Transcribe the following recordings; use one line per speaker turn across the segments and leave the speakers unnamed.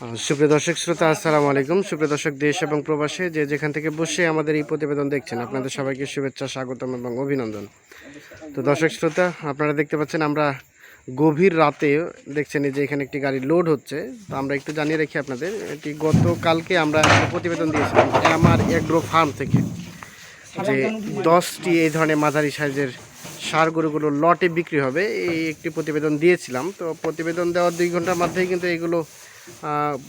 সুপ্রিয় দর্শক, শ্রোতা, আসসালামু আলাইকুম। সুপ্রিয় দর্শক, দেশ এবং প্রবাসে যে যেখান থেকে বসে আমাদের এই প্রতিবেদন দেখছেন, আপনাদের সবাইকে শুভেচ্ছা, স্বাগতম এবং অভিনন্দন। তো দর্শক, শ্রোতা, আপনারা দেখতে পাচ্ছেন আমরা গভীর রাতে দেখছেন যে এখানে একটি গাড়ি লোড হচ্ছে। তো আমরা একটু জানিয়ে রাখি আপনাদের এটি গতকালকে আমরা প্রতিবেদন দিয়েছিলাম আমার এগ্রো ফার্ম থেকে, যে দশটি এই ধরনের মাঝারি সাইজের সার গরুগুলো লটে বিক্রি হবে। এই একটি প্রতিবেদন দিয়েছিলাম। তো প্রতিবেদন দেওয়ার দুই ঘণ্টার মধ্যেই কিন্তু এগুলো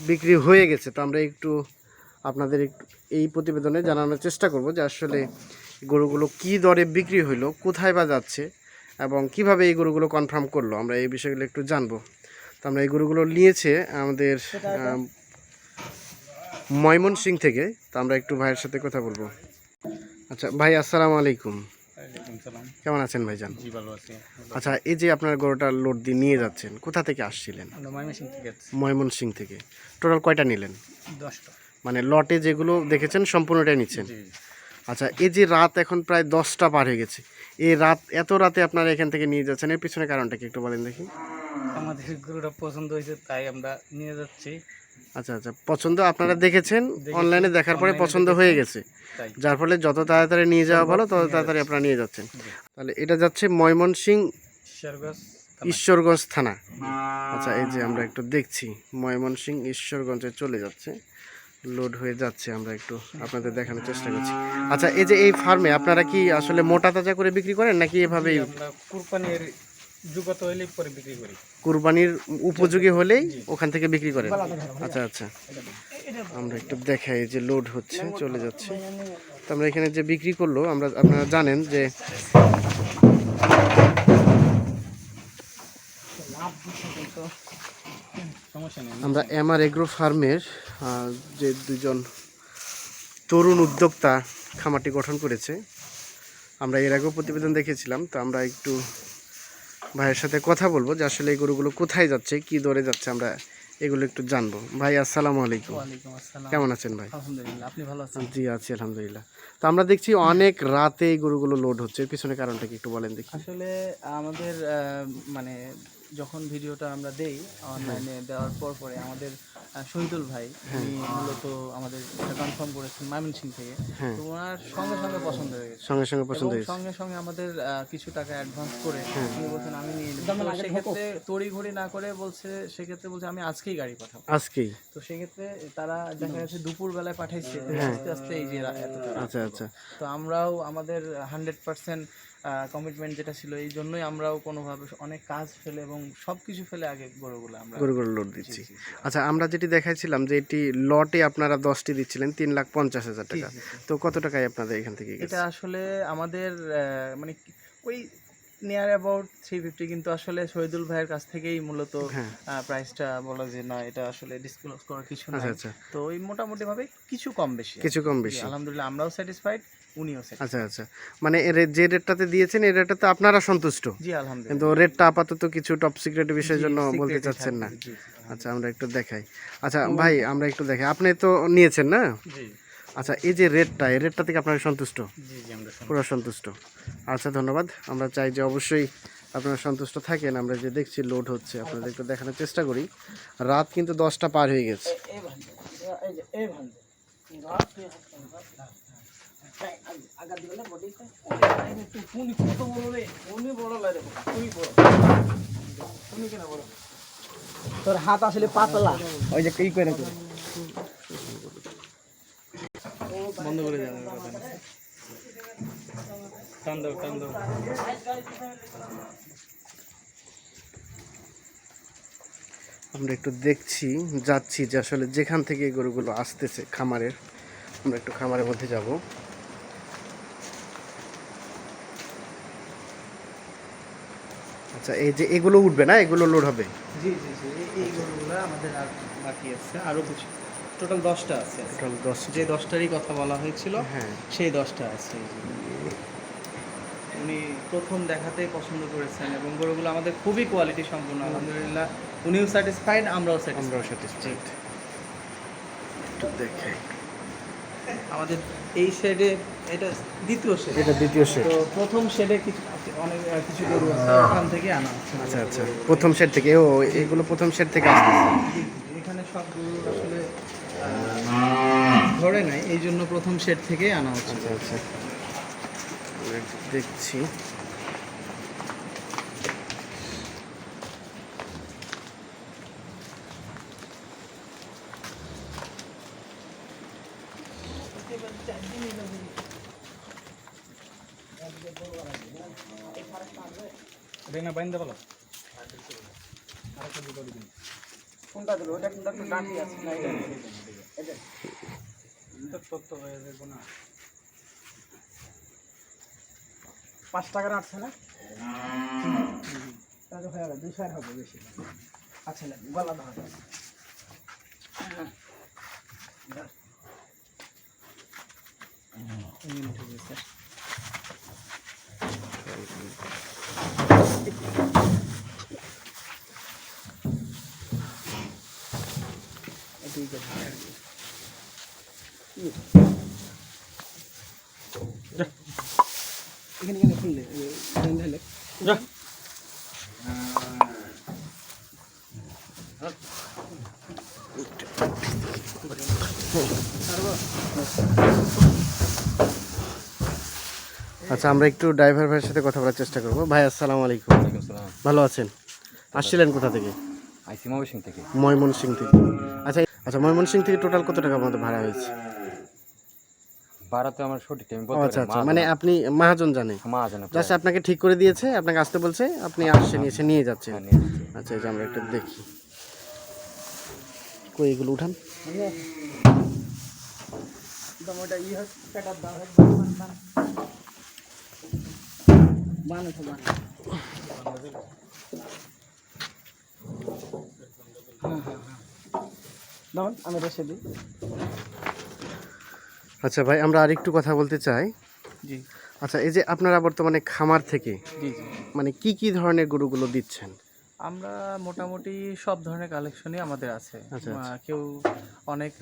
বিক্রি হয়ে গেছে। তো আমরা একটু আপনাদের একটু এই প্রতিবেদনে জানানোর চেষ্টা করব যে আসলে গরুগুলো কি দরে বিক্রি হইল, কোথায় বা যাচ্ছে, এবং কীভাবে এই গরুগুলো কনফার্ম করল, আমরা এই বিষয়গুলো একটু জানব। তো আমরা এই গরুগুলো নিয়েছে আমাদের ময়মনসিং থেকে। তো আমরা একটু ভাইয়ের সাথে কথা বলব। আচ্ছা ভাই, আসসালামু আলাইকুম। কেমন? আছেন ভাইজান?
জি ভালো আছি।
আচ্ছা এই যে আপনার গরুটা লোড দিয়ে নিয়ে যাচ্ছেন কোথা থেকে আসছিলেন?
ময়মনসিং থেকে
ময়মনসিং থেকে। টোটাল কয়টা নিলেন?
দশটা।
মানে লটে যেগুলো দেখেছেন সম্পূর্ণটাই নিচ্ছেন? আচ্ছা এই যে রাত এখন প্রায় দশটা পার হয়ে গেছে এই রাত এত রাতে আপনারা এখান থেকে নিয়ে যাচ্ছেন এর পিছনে কারণটা কি একটু বলেন দেখি।
আমাদের গরুটা পছন্দ হয়েছে তাই আমরা নিয়ে যাচ্ছি।
আচ্ছা আচ্ছা। পছন্দ আপনারা দেখেছেন? অনলাইনে দেখার পরে পছন্দ হয়ে গেছে। যার ফলে যত তাড়াতাড়ি নিয়ে যাওয়া ভালো তত তাড়াতাড়ি আপনারা নিয়ে যাচ্ছেন। তাহলে এটা যাচ্ছে ময়মনসিং ঈশ্বরগঞ্জ থানা। আচ্ছা এই যে আমরা একটু দেখছি। ময়মনসিং ঈশ্বরগঞ্জে চলে যাচ্ছে। লোড হয়ে যাচ্ছে। আমরা একটু আপনাদের দেখানোর চেষ্টা করছি। আচ্ছা এই যে এই ফার্মে আপনারা কি আসলে মোটা তাজা করে বিক্রি করেন নাকি এভাবেই
যুগত হইলে পরে বিক্রি করি।
কুরবানির উপযোগী হলেই ওখান থেকে বিক্রি করেন? আচ্ছা আচ্ছা। আমরা একটু দেখাই যে লোড হচ্ছে চলে যাচ্ছে। তো আমরা এখানে যে বিক্রি করল আমরা আপনারা জানেন যে আমরা এমআর এগ্রো ফার্মের যে দুজন তরুণ উদ্যোক্তা খামারটি গঠন করেছে আমরা এর আগেও প্রতিবেদন দেখেছিলাম তো আমরা একটু ভাইয়ের সাথে কথা বলব যে আসলে এই গরুগুলো কোথায় যাচ্ছে কি দরে যাচ্ছে আমরা এগুলো একটু জানব। ভাই আসসালামু আলাইকুম। কেমন আছেন ভাই?
আলহামদুলিল্লাহ আপনি ভালো আছেন?
জি আছি আলহামদুলিল্লাহ। তো আমরা দেখছি অনেক রাতে এই গরুগুলো লোড হচ্ছে এর পিছনে কারণটা কি একটু বলেন দেখি।
আসলে আমাদের আহ, মানে যখন ভিডিওটা আমরা দেই অনলাইনে দেওয়ার পর পরে আমাদের শহীদুল ভাই উনি মূলত আমাদের কনফার্ম করেছেন ময়মনসিং থেকে।
হ্যাঁ।
তো ওনার সঙ্গে সঙ্গে পছন্দ হয়ে গেছে।
সঙ্গে সঙ্গে পছন্দ হয়েছে
সঙ্গে সঙ্গে আমাদের কিছু টাকা অ্যাডভান্স করে
হ্যাঁ।
উনি বলছেন আমি নিয়ে নেব। সেক্ষেত্রে তড়ি ঘড়ি না করে বলছে সেক্ষেত্রে বলছে আমি আজকেই গাড়ি পাঠাবো।
আজকেই।
তো সেক্ষেত্রে তারা দেখা যাচ্ছে দুপুর বেলায় পাঠাইছে আস্তে আস্তে এই যে।
আচ্ছা আচ্ছা।
তো আমরাও আমাদের হান্ড্রেড পার্সেন্ট কমিটমেন্ট যেটা ছিল এই জন্যই আমরাও কোনোভাবে অনেক কাজ ফেলে এবং সব কিছু ফেলে আগে গরুগুলো আমরা
গরুগুলো লোড দিচ্ছি। আচ্ছা আমরা যেটি দেখাইছিলাম যে এটি লটে আপনারা দশটি দিচ্ছিলেন তিন লাখ পঞ্চাশ হাজার টাকা। তো কত টাকায় আপনাদের এখান থেকে
এটা আসলে আমাদের আহ, মানে ওই নিয়ার অ্যাবাউট থ্রি ফিফটি কিন্তু আসলে শহীদুল ভাইয়ের কাছ থেকেই মূলত
হ্যাঁ।
প্রাইসটা বলা যে না এটা আসলে ডিসক্লোজ করার কিছু নাই।
আচ্ছা আচ্ছা।
তো ওই মোটামুটি ভাবে কিছু কম বেশি
কিছু কম বেশি।
আলহামদুলিল্লাহ আমরাও স্যাটিসফাইড উনিও
আচ্ছা আচ্ছা। মানে এর যে রেটটাতে দিয়েছেন এই রেটটাতে আপনারা সন্তুষ্ট?
জি আলহামদুলিল্লাহ।
কিন্তু রেটটা আপাতত কিছু টপ সিক্রেট বিষয়ের জন্য বলতে চাচ্ছেন না। আচ্ছা আমরা একটু দেখাই। আচ্ছা ভাই আমরা একটু দেখাই। আপনি তো নিয়েছেন না?
জি।
আচ্ছা এই যে রেটটা এই রেটটা থেকে আপনারা সন্তুষ্ট?
জি জি আমরা শুনছি।
পুরো সন্তুষ্ট। আচ্ছা ধন্যবাদ। আমরা চাই যে অবশ্যই আপনারা সন্তুষ্ট থাকেন আমরা যে দেখছি লোড হচ্ছে আপনাদের একটু দেখানোর চেষ্টা করি। রাত কিন্তু দশটা পার হয়ে গেছে।
তোর হাত আসলে পাতলা। ওই যে কি করে করে
বন্ধ করে যাবে কথা না। টান দাও টান দাও।
আমরা একটু দেখছি যাচ্ছি যে আসলে যেখান থেকে এই গরুগুলো আসতেছে খামারের আমরা একটু খামারের মধ্যে যাব। আচ্ছা এই যে এগুলো উঠবে না? এগুলো লোড হবে?
জি জি জি এই- এই গরুগুলো আমাদের আর বাকি আছে আরও কিছু। টোটাল দশটা আছে।
টোটাল দশ
যে দশটারই কথা বলা হয়েছিল
হ্যাঁ।
সেই দশটা আছে। উনি প্রথম দেখাতেই পছন্দ করেছেন এবং গরুগুলো আমাদের খুবই কোয়ালিটি সম্পূর্ণ আলহামদুলিল্লাহ। উনিও স্যাটিসফাইড আমরাও
আমরাও স্যাটিসফাইড একটু দেখাই
আমাদের এই শেডে এটা দ্বিতীয় শেড
এটা দ্বিতীয় সেট
তো প্রথম শেডে কিছু অনেক কিছু গরু আছে। ওখান থেকে আনা
আচ্ছা আচ্ছা। প্রথম শেড থেকে ও এগুলো প্রথম শেড থেকে আসতেছে।
এখানে সব গরু ধরে নাই এই জন্য প্রথম শেড থেকে আনা হচ্ছে।
আচ্ছা আচ্ছা। দেখছি।
কোনটা দেবো ওটা কিন্তু একটা ডাঁটি আছে না এটা এটা পাঁচ টাকার আটছে না? তাহলে হয়ে গেল দুশো আর হবে বেশি। আচ্ছা না গলা ধরা এখানে এখানে খুললে এখানে ঢেলে
আচ্ছা আমরা একটু ড্রাইভার ভাইয়ের সাথে কথা বলার চেষ্টা করব। ভাই আসসালামু আলাইকুম। ভালো আছেন? আসছিলেন কোথা থেকে?
আইসি ময়মনসিং থেকে।
ময়মনসিং থেকে। আচ্ছা আচ্ছা ময়মনসিং থেকে টোটাল কত টাকা মতো ভাড়া হয়েছে?
ভাড়াতে আমার সঠিক টাইম বলতে
আচ্ছা আচ্ছা। মানে আপনি মহাজন জানে?
মা জানে
জাস্ট আপনাকে ঠিক করে দিয়েছে আপনাকে আসতে বলছে আপনি আসছেন এসে নিয়ে যাচ্ছেন। আচ্ছা এই যে আমরা একটু দেখি। কই এগুলো উঠান?
একদম ওটা ই
আচ্ছা ভাই আমরা আরেকটু কথা বলতে চাই।
জি।
আচ্ছা এই যে আপনারা বর্তমানে খামার থেকে
জি জি।
মানে কি কি ধরনের গরুগুলো দিচ্ছেন?
আমরা মোটামুটি সব ধরনের কালেকশনই আমাদের আছে।
আচ্ছা, আচ্ছা।
কেউ অনেক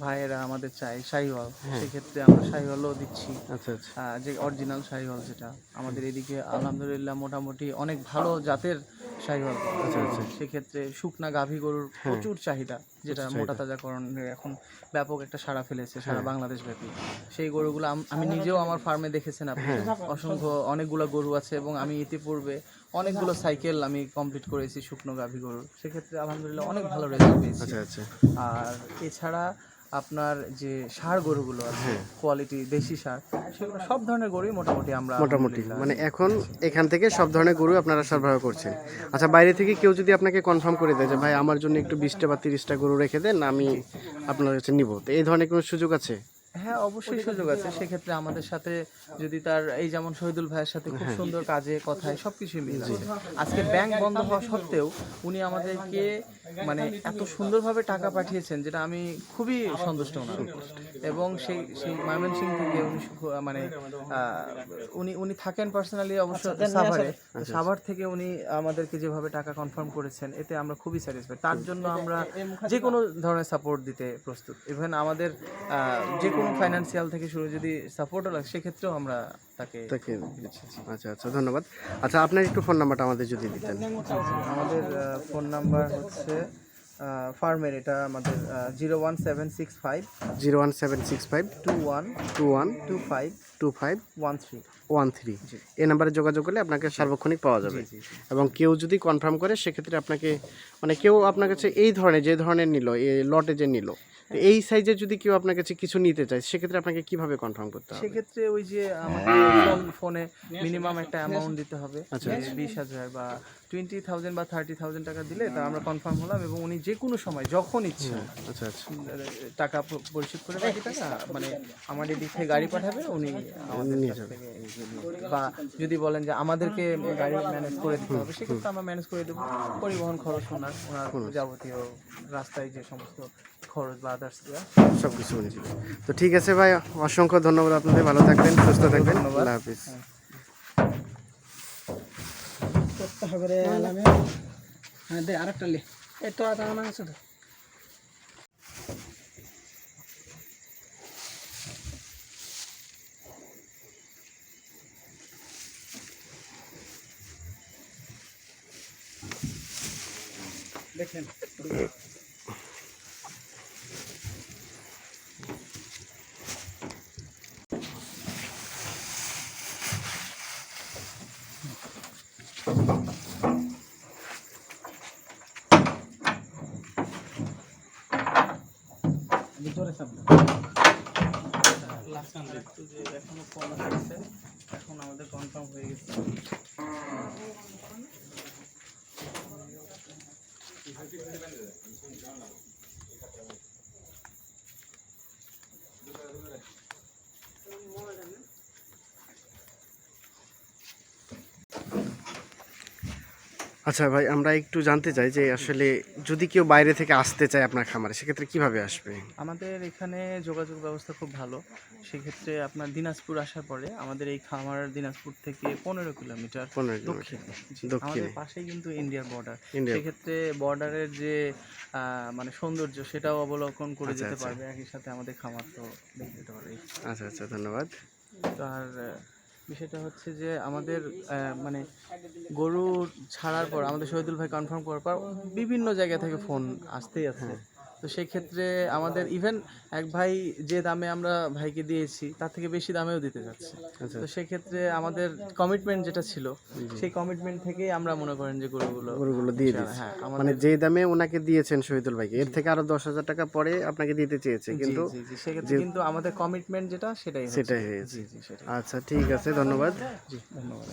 ভাইয়েরা আমাদের চাই শাহিওয়াল।
হ্যাঁ।
সেক্ষেত্রে আমরা শাহিওয়ালও দিচ্ছি।
আচ্ছা আচ্ছা।
যে অরিজিনাল শাহিওয়াল যেটা আমাদের এদিকে আলহামদুলিল্লাহ মোটামুটি অনেক ভালো জাতের শাহিওয়াল। সেক্ষেত্রে শুকনা গাভী গরুর প্রচুর চাহিদা যেটা মোটা তাজাকরণের এখন ব্যাপক একটা সাড়া ফেলেছে সারা বাংলাদেশ ব্যাপী। সেই গরুগুলো আম- আমি নিজেও আমার ফার্মে দেখেছেন আপনি। অসংখ্য অনেকগুলো গরু আছে এবং আমি ইতিপূর্বে অনেকগুলো সাইকেল আমি কমপ্লিট করেছি শুকনো গাভী গরুর। সেক্ষেত্রে আলহামদুলিল্লাহ অনেক ভালো রেজাল্ট পেয়েছি।
আচ্ছা আচ্ছা।
আর এছাড়া আপনার যে সার গরুগুলো আছে কোয়ালিটি দেশি সার সেগুলো সব ধরনের গরুই মোটামুটি আমরা
মোটামুটি মানে এখন এখান থেকে সব ধরনের গরু আপনারা সরবরাহ করছেন। আচ্ছা বাইরে থেকে কেউ যদি আপনাকে কনফার্ম করে দেয় যে ভাই আমার জন্য একটু বিশটা বা তিরিশটা গরু রেখে দেন আমি আপনার কাছে নিব। তো এই ধরনের কোনো সুযোগ আছে?
হ্যাঁ অবশ্যই সুযোগ আছে। সেক্ষেত্রে আমাদের সাথে যদি তার এই যেমন শহীদুল ভাইয়ের সাথে খুব সুন্দর কাজে কথায় সবকিছুই মিল আছে। আজকে ব্যাংক বন্ধ হওয়া সত্ত্বেও উনি আমাদেরকে মানে এত সুন্দরভাবে টাকা পাঠিয়েছেন যেটা আমি খুবই সন্তুষ্ট ওনার। এবং সেই সেই ময়মনসিং থেকে উনি মানে উনি উনি থাকেন পার্সোনালি অবশ্য সাভারে। সাভার থেকে উনি আমাদেরকে যেভাবে টাকা কনফার্ম করেছেন এতে আমরা খুবই স্যাটিসফাইড তার জন্য আমরা যে কোনো ধরনের সাপোর্ট দিতে প্রস্তুত। ইভেন আমাদের যে কোনো ফাইন্যান্সিয়াল থেকে শুরু যদি সাপোর্টও লাগে সেক্ষেত্রেও আমরা তাকে
তাকে আচ্ছা আচ্ছা ধন্যবাদ। আচ্ছা আপনার একটু ফোন নাম্বারটা আমাদের যদি দিতেন।
আমাদের ফোন নাম্বার হচ্ছে ফার্মের এটা আমাদের zero one seven six five
zero one seven six five
two one
two one
two five
two five
one three
one three এই নাম্বারে যোগাযোগ করলে আপনাকে সার্বক্ষণিক পাওয়া যাবে। এবং কেউ যদি কনফার্ম করে সেক্ষেত্রে আপনাকে মানে কেউ আপনার কাছে এই ধরনের যে ধরনের নিল এই লটে যে নিল তো এই সাইজের যদি কেউ আপনার কাছে কিছু নিতে চায় সেক্ষেত্রে আপনাকে কীভাবে কনফার্ম করতে হবে?
সেক্ষেত্রে ওই যে আমাকে ফোনে মিনিমাম একটা অ্যামাউন্ট দিতে হবে। বিশ হাজার বা টোয়েন্টি থাউজেন্ড বা থার্টি থাউজেন্ড টাকা দিলে তা আমরা কনফার্ম হলাম এবং উনি যে কোনো সময় যখন ইচ্ছে
আচ্ছা আচ্ছা।
টাকা পরিশোধ করে বাকি টাকা মানে আমার এদিক থেকে গাড়ি পাঠাবে উনি আমাদের
নিয়ে যাবে।
বা যদি বলেন যে আমাদেরকে গাড়ি ম্যানেজ করে দিতে হবে সেক্ষেত্রে আমরা ম্যানেজ করে দেবো। পরিবহন খরচ ওনার ওনার যাবতীয় রাস্তায় যে সমস্ত খরচ বা আদার্স
সব কিছু দিবেন। তো ঠিক আছে ভাই অসংখ্য ধন্যবাদ আপনাদের ভালো থাকবেন সুস্থ থাকবেন আল্লাহ হাফিজ।
হ্যাঁ। দে আরেকটা লে। এই তো আছে তো। দেখেন। জোরে দাও।
লাস্ট একটু যে এখনও কম আছে এখন আমাদের কনফার্ম হয়ে গেছে
আচ্ছা ভাই আমরা একটু জানতে চাই যে আসলে যদি কেউ বাইরে থেকে আসতে চায় আপনার খামারে সেক্ষেত্রে কীভাবে আসবে?
আমাদের এখানে যোগাযোগ ব্যবস্থা খুব ভালো। সেক্ষেত্রে আপনার দিনাজপুর আসার পরে আমাদের এই খামার দিনাজপুর থেকে পনেরো কিলোমিটার
পনেরো
দক্ষিণে। পাশেই কিন্তু ইন্ডিয়ার বর্ডার সেক্ষেত্রে বর্ডারের যে আহ, মানে সৌন্দর্য সেটাও অবলোকন করে
আচ্ছা,
যেতে
আচ্ছা।
পারবে। একই সাথে আমাদের খামার তো দেখে যেতে পারবে।
আচ্ছা আচ্ছা ধন্যবাদ।
তো আর বিষয়টা হচ্ছে যে আমাদের মানে গরু ছাড়ার পর, আমাদের শহীদুল ভাই কনফার্ম করার পর বিভিন্ন জায়গা থেকে ফোন আসতেই আছে তো সেই ক্ষেত্রে আমাদের ইভেন এক ভাই যে দামে আমরা ভাইকে দিয়েছি তার থেকে বেশি দামেও দিতে যাচ্ছে।
আচ্ছা।
তো সেক্ষেত্রে আমাদের কমিটমেন্ট যেটা ছিল সেই কমিটমেন্ট থেকেই আমরা মনে করেন যে গরুগুলো
গরুগুলো দিয়ে দিয়েছে।
হ্যাঁ
মানে যে দামে ওনাকে দিয়েছেন শহীদুল ভাইকে এর থেকে আরও দশ হাজার টাকা পরে আপনাকে দিতে চেয়েছে কিন্তু
জি জি সেক্ষেত্রে কিন্তু আমাদের কমিটমেন্ট যেটা সেটাই।
সেটাই হয়েছে।
জি জি সেটাই।
আচ্ছা ঠিক আছে ধন্যবাদ।
জি ধন্যবাদ।